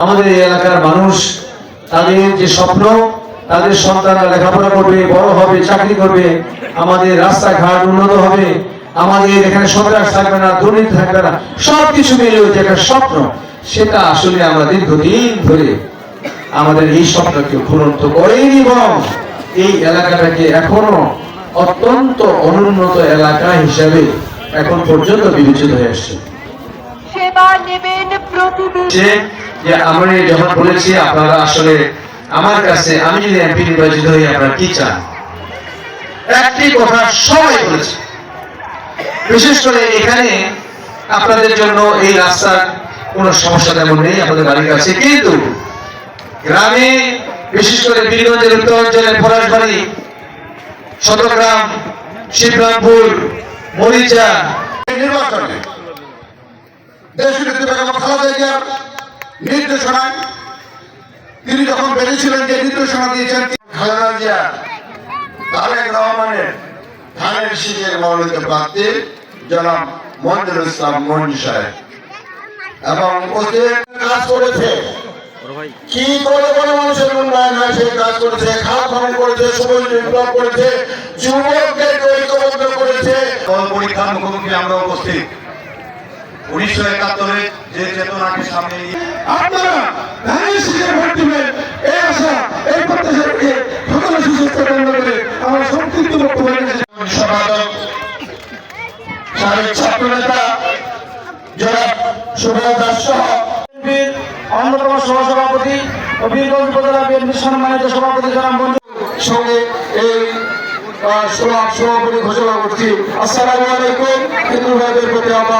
আমাদের এই এলাকার মানুষ তাদের যে স্বপ্ন তাদের সন্তানরা লেখাপড়া করবে বড় হবে চাকরি করবে আমাদের রাস্তাঘাট উন্নত হবে আমাদের এখানে সন্ত্রাস থাকবে না দুর্নীতি থাকবে না সবকিছু মিলে যে একটা স্বপ্ন সেটা আসলে আমরা দীর্ঘদিন ধরে আমাদের এই স্বপ্নকে পূরণ তো করেনি বরং এই এলাকাটাকে এখনও অত্যন্ত অনুন্নত এলাকা হিসাবে এখন পর্যন্ত বিবেচিত হয়ে আসছে। সেবা নেবেন প্রতিদিন। যে আমরা যখন বলেছি, আপনারা আসলে আমার কাছে, আমি যদি এমপি নির্বাচিত হই, আপনারা কি চান? একটি কথা সবাই বলেছে। বিশেষ করে এখানে আপনাদের জন্য এই রাস্তার কোনো সমস্যা তেমন নেই, আপনাদের বাড়ির কাছে। কিন্তু গ্রামে, বিশেষ করে বীরগঞ্জের উত্তর অঞ্চলে পলাশবাড়ি শতগ্রাম শিবরামপুর, মরিচা নির্বাচনে বেগম খালেদা জিয়ার নির্দেশনায় তিনি যখন বেরিয়েছিলেন যে নির্দেশনা দিয়েছেন, খালেদা জিয়া, তারেক রহমানের ধানের শীষের মনোনীত প্রার্থী জনাব মঞ্জুর ইসলাম মঞ্জু সাহেব। এবং কাজ করেছে। কি করে বলে মানুষের উন্নয়ন হয়, সেই কাজ করেছে, খাল খনন করেছে সবুজ বিপ্লব করেছে, যুবকদের ঐক্যবদ্ধ করেছে। পরীক্ষার মুখোমুখি আমরা উপস্থিত। উনিশশো একাত্তরে যে চেতনাকে সামনে আপনারা ধানের শীষের ভোট দিবেন। এই আশা এই প্রত্যাশা রেখে সকলে সুস্থ বন্ধ করে আমার সংক্ষিপ্ত বক্তব্য সম্পাদক সাবেক ছাত্র নেতা জনাব সুব্রত দাস সহ অন্যতম সহসভাপতি ও বীরগঞ্জ উপজেলা বিএনপির সম্মানিত সভাপতি জনাব মঞ্জুর সঙ্গে এই সভাপতি ঘোষণা করছি। আসসালামু আলাইকুম হিন্দু ভাইদের প্রতি আমরা